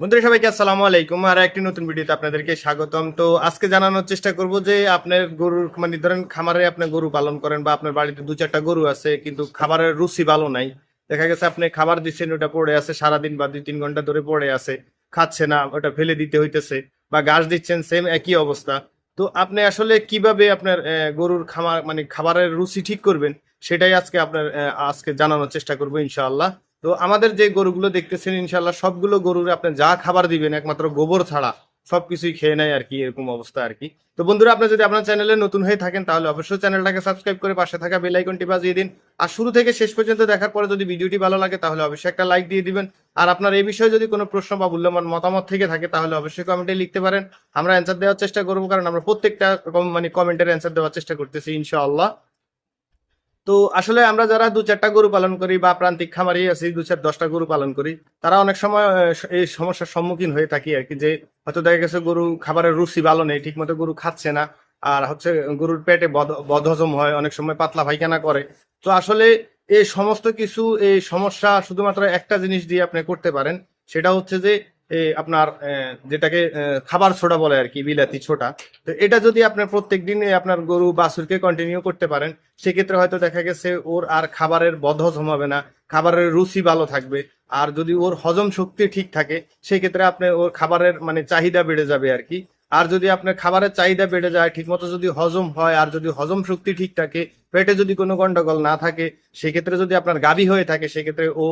বন্ধুরা, সবাইকে আসসালামু আলাইকুম। আর একটি নতুন ভিডিওতে আপনাদেরকে স্বাগতম। তো আজকে জানানোর চেষ্টা করব যে আপনার গরুর মানে ধরেন খামারে আপনি গরু পালন করেন বা আপনার বাড়িতে দু চারটা গরু আছে, কিন্তু খাবারের রুচি ভালো নাই। দেখা গেছে আপনি খাবার দিচ্ছেন, ওটা পড়ে আছে, সারাদিন বা দুই তিন ঘণ্টা ধরে পড়ে আছে, খাচ্ছে না, ওটা ফেলে দিতে হইতেছে বা ঘাস দিচ্ছেন সেম একই অবস্থা। তো আপনি আসলে কীভাবে আপনার গরুর খামার মানে খাবারের রুচি ঠিক করবেন, সেটাই আজকে আপনার আজকে জানানোর চেষ্টা করব ইনশাআল্লাহ। তো আমাদের যে গরুগুলো দেখতেছেন ইনশাল্লাহ সবগুলো গরুর আপনি যা খাবার দিবেন, একমাত্র গোবর ছাড়া সবকিছুই খেয়ে নেয় আর কি, এরকম অবস্থা আর কি। তো বন্ধুরা, আপনি যদি আপনার চ্যানেলে নতুন হয়ে থাকেন, তাহলে অবশ্যই চ্যানেলটাকে সাবস্ক্রাইব করে পাশে থাকা বেল আইকনটি বাজিয়ে দিন। আর শুরু থেকে শেষ পর্যন্ত দেখার পরে যদি ভিডিওটি ভালো লাগে, তাহলে অবশ্যই একটা লাইক দিয়ে দিবেন। আর আপনার এই বিষয়ে যদি কোনো প্রশ্ন বা মূল্যবান মতামত থেকে থাকে, তাহলে অবশ্যই কমেন্টে লিখতে পারেন। আমরা অ্যান্সার দেওয়ার চেষ্টা করব, কারণ আমরা প্রত্যেকটা মানে কমেন্টের অ্যান্সার দেওয়ার চেষ্টা করতেছি, ইনশাআল্লাহ। তো আসলে আমরা যারা দু চারটা গরু পালন করি বা প্রান্তিক খামারি আছি, দু চার দশটা গরু পালন করি, তারা অনেক সময় এই সমস্যার সম্মুখীন হয়ে থাকি আর কি, যে হয়তো দেখা গেছে গরু খাবারের রুচি ভালো নেই ঠিক মতো গরু খাচ্ছে না, আর হচ্ছে গরুর পেটে বদ- বদহজম হয়, অনেক সময় পাতলা পায়খানা করে। তো আসলে এই সমস্ত কিছু, এই সমস্যা শুধুমাত্র একটা জিনিস দিয়ে আপনি করতে পারেন, সেটা হচ্ছে যে আপনার যেটাকে খাবার ছোটা বলে আর কি, বিলাতি ছোটা তো এটা যদি আপনার প্রত্যেক দিন আপনার গরু বাছুরকে কন্টিনিউ করতে পারেন, সেক্ষেত্রে হয়তো দেখা গেছে ওর আর খাবারের বদহজম হবে না, খাবারের রুচি ভালো থাকবে, আর যদি ওর হজম শক্তি ঠিক থাকে, সেক্ষেত্রে আপনি ওর খাবারের মানে চাহিদা বেড়ে যাবে আর কি। আর যদি আপনার খাবারের চাহিদা বেড়ে যায়, ঠিকমতো যদি হজম হয়, আর যদি হজম শক্তি ঠিক থাকে, পেটে যদি কোনো গন্ডগোল না থাকে, সেক্ষেত্রে যদি আপনার গাভী হয়ে থাকে, সেক্ষেত্রে ও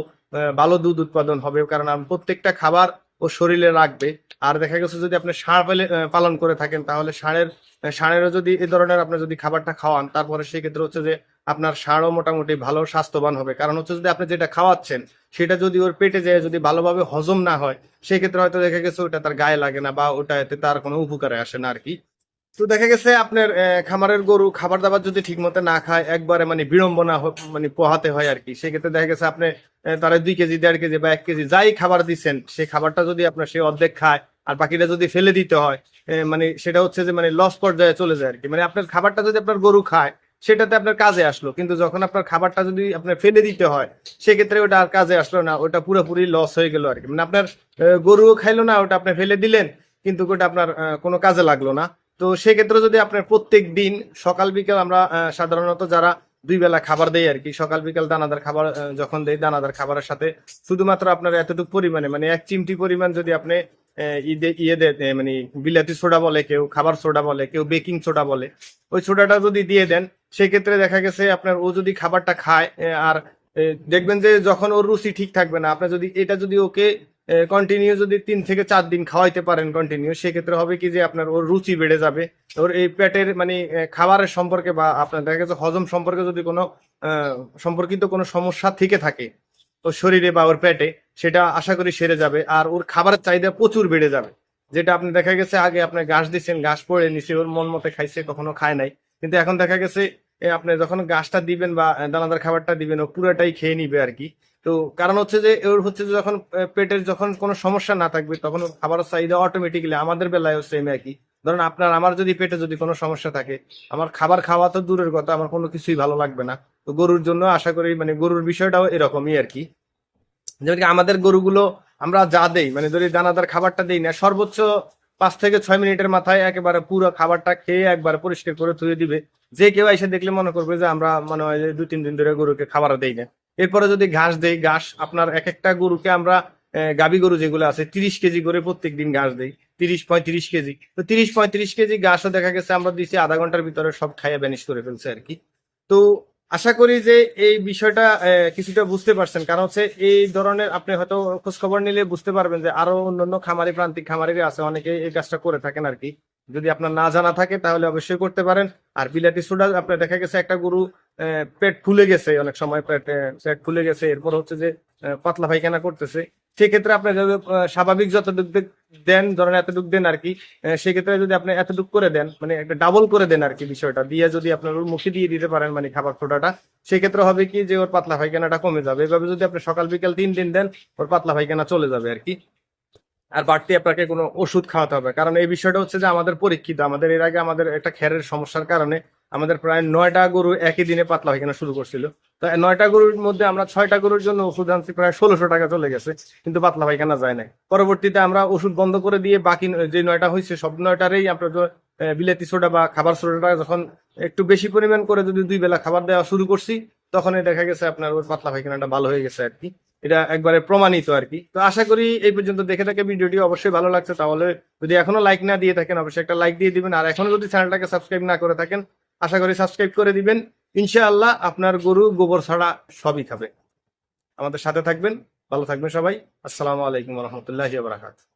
ভালো দুধ উৎপাদন হবে, কারণ প্রত্যেকটা খাবার ও শরীরে রাখবে। আর দেখা গেছে যদি আপনি ষাঁড় পেলে- পালন করে থাকেন, তাহলে ষাঁড়ের ষাঁড়েরও যদি এ ধরনের আপনি যদি খাবারটা খাওয়ান, তারপরে সেক্ষেত্রে হচ্ছে যে আপনার ষাঁড়ও মোটামুটি ভালো স্বাস্থ্যবান হবে। কারণ হচ্ছে যদি আপনি যেটা খাওয়াচ্ছেন, সেটা যদি ওর পেটে যায়, যদি ভালোভাবে হজম না হয়, সেক্ষেত্রে হয়তো দেখা গেছে ওটা তার গায়ে লাগে না বা ওটা এতে তার কোনো উপকারে আসে না আর কি। তো দেখা গেছে আপনার খামারের গরু খাবার দাবার যদি ঠিক মতো না খায়, একবারে মানে বিড়ম্বনা মানে পোহাতে হয় আর কি। সেক্ষেত্রে দেখা গেছে আপনি তারা দুই কেজি, দেড় কেজি বা এক কেজি যাই খাবার দিচ্ছেন সেই খাবারটা যদি আপনার সে অর্ধেক খায় আর বাকিটা যদি ফেলে দিতে হয় মানে সেটা হচ্ছে যে মানে লস পর্যায়ে চলে যায় আর কি। মানে আপনার খাবারটা যদি আপনার গরু খায়, সেটাতে আপনার কাজে আসলো। কিন্তু যখন আপনার খাবারটা যদি আপনার ফেলে দিতে হয়, সেক্ষেত্রে ওটা আর কাজে আসলো না, ওটা পুরোপুরি লস হয়ে গেল আর কি। মানে আপনার গরুও খাইলো না, ওটা আপনি ফেলে দিলেন, কিন্তু ওটা আপনার কোনো কাজে লাগল না। তো সেক্ষেত্রে যদি আপনার প্রত্যেক দিন সকাল, বিকাল আমরা সাধারণত যারা দুই বেলা খাবার দেই আর কি, সকাল, বিকাল দানাদার খাবার যখন দেই দানাদার খাবারের সাথে, শুধুমাত্র আপনার এতটুকু পরিমাণে মানে এক চিমটি পরিমাণ যদি আপনি ইয়ে দেন মানে বিলাতি সোডা বলে কেউ, খাবার সোডা বলে, কেউ বেকিং সোডা বলে, ওই সোডাটা যদি দিয়ে দেন, সেক্ষেত্রে দেখা গেছে আপনার ও যদি খাবারটা খায় আর দেখবেন যে যখন ওর রুচি ঠিক থাকবে না আপনার যদি, এটা যদি ওকে কন্টিনিউ যদি তিন থেকে চার দিন খাওয়াইতে পারেন কন্টিনিউ সেক্ষেত্রে হবে কি যে আপনার ওর রুচি বেড়ে যাবে। ওর এই পেটের মানে খাবারের সম্পর্কে বা আপনার দেখা গেছে হজম সম্পর্কে যদি কোনো সম্পর্কিত কোনো সমস্যা থেকে থাকে ওর শরীরে বা ওর পেটে, সেটা আশা করি সেরে যাবে। আর ওর খাবারের চাহিদা প্রচুর বেড়ে যাবে। যেটা আপনি দেখা গেছে, আগে আপনি ঘাস দিচ্ছেন ঘাস পড়ে নিছে ওর মন মতে খাইছে, কখনো খায় নাই। কিন্তু এখন দেখা গেছে আপনি যখন ঘাসটা দিবেন বা দানাদার খাবারটা দিবেন, ও পুরোটাই খেয়ে নিবে আর কি। তো কারণ হচ্ছে যে ওর হচ্ছে যে যখন পেটের যখন কোনো সমস্যা না থাকবে, তখন ওর খাবারের চাহিদা অটোমেটিক্যালি আমাদের বেলায়ও সেম একই। ধরুন আপনার, আমার যদি পেটে যদি কোনো সমস্যা থাকে, আমার খাবার খাওয়া তো দূরের কথা, আমার কোনো কিছুই ভালো লাগবে না। তো গরুর জন্য আশা করি মানে গরুর বিষয়টাও এরকমই আর কি। যেমন আমাদের গরুগুলো আমরা যা দেই মানে ধরি দানাদার খাবারটা দেই না, সর্বোচ্চ পাঁচ থেকে ছয় মিনিটের মাথায় একেবারে পুরো খাবারটা খেয়ে একবারে পরিষ্কার করে ধুয়ে দিবে। যে কেউ এসে দেখলে মনে করবে যে আমরা মনে হয় দুই তিন দিন ধরে গরুকে খাবার দেই না। এরপরে যদি ঘাস দেই, ঘাস আপনার এক একটা গরুকে আমরা গাভী গরু যেগুলো আছে, তিরিশ কেজি করে প্রত্যেক দিন ঘাস দেই। তিরিশ পঁয়ত্রিশ কেজি। তো তিরিশ পঁয়ত্রিশ কেজি ঘাসও দেখা গেছে আমরা দিচ্ছি আধা ঘণ্টার ভিতরে সব খাইয়ে ব্যানিশ করে ফেলছে আর কি। তো আশা করি যে এই বিষয়টা কিছুটা বুঝতে পারছেন। কারণ হচ্ছে এই ধরনের আপনি হয়তো খোঁজ খবর নিলে বুঝতে পারবেন যে আরও অন্যান্য খামারি প্রান্তিক খামারিরা আছে, অনেকে এই কাজটা করে থাকেন আর কি। যদি আপনার না জানা থাকে, তাহলে অবশ্যই করতে পারেন। আর বিলাতি সোডা, আপনার দেখা গেছে একটা গরু পেট ফুলে গেছে অনেক সময়, পেট পেট ফুলে গেছে। এরপর হচ্ছে যে পাতলা পায়খানা করতেছে। সেক্ষেত্রে আপনি যদি স্বাভাবিক যতটুক দেন, ধরেন এতটুক দেন আর কি সেক্ষেত্রে যদি আপনি এতটুক করে দেন মানে একটা ডাবল করে দেন আর কি বিষয়টা, দিয়ে যদি আপনার ওর মুখে দিয়ে দিতে পারেন মানে খাবার ফোটাটা, সেক্ষেত্রে হবে কি যে ওর পাতলা পায়খানাটা কমে যাবে। এভাবে যদি আপনি সকাল বিকাল তিন দিন দেন, ওর পাতলা পায়খানা চলে যাবে আর কি। আর বাড়তি আপনাকে কোনো ওষুধ খাওয়াতে হবে। কারণ এই বিষয়টা হচ্ছে যে আমাদের পরীক্ষিত, আমাদের এর আগে আমাদের একটা খেরের সমস্যার কারণে আমাদের প্রায় নয়টা গরু একই দিনে পাতলা পায়খানা শুরু করছিল। তো নয়টা গরুর মধ্যে আমরা ছয়টা গরুর জন্য ওষুধ আনছি, প্রায় ষোলোশো টাকা চলে গেছে, কিন্তু পাতলা পায়খানা যায় নাই। পরবর্তীতে আমরা ওষুধ বন্ধ করে দিয়ে বাকি যে নয়টা হয়েছে, সব নয়টারেই আমরা বিলাতি সোডা বা খাবার সোডাটা যখন একটু বেশি পরিমাণ করে যদি দুই বেলা খাবার দেওয়া শুরু করছি তখনই দেখা গেছে আপনার ওই পাতলা পায়খানাটা ভালো হয়ে গেছে আর কি। এটা একবারে প্রমাণিত আর কি। তো আশা করি এই পর্যন্ত দেখে থাকে ভিডিওটি অবশ্যই ভালো লাগছে। তাহলে যদি এখনও লাইক না দিয়ে থাকেন, অবশ্যই একটা লাইক দিয়ে দিবেন। আর এখনও যদি চ্যানেলটাকে সাবস্ক্রাইব না করে থাকেন, আশা করি সাবস্ক্রাইব করে দিবেন। ইনশাআল্লাহ আপনার গরু, গোবর ছাড়া সবই খাবে। আমাদের সাথে থাকবেন। ভালো থাকবেন সবাই। আসসালামু আলাইকুম রহমতুল্লাহ বারাকাত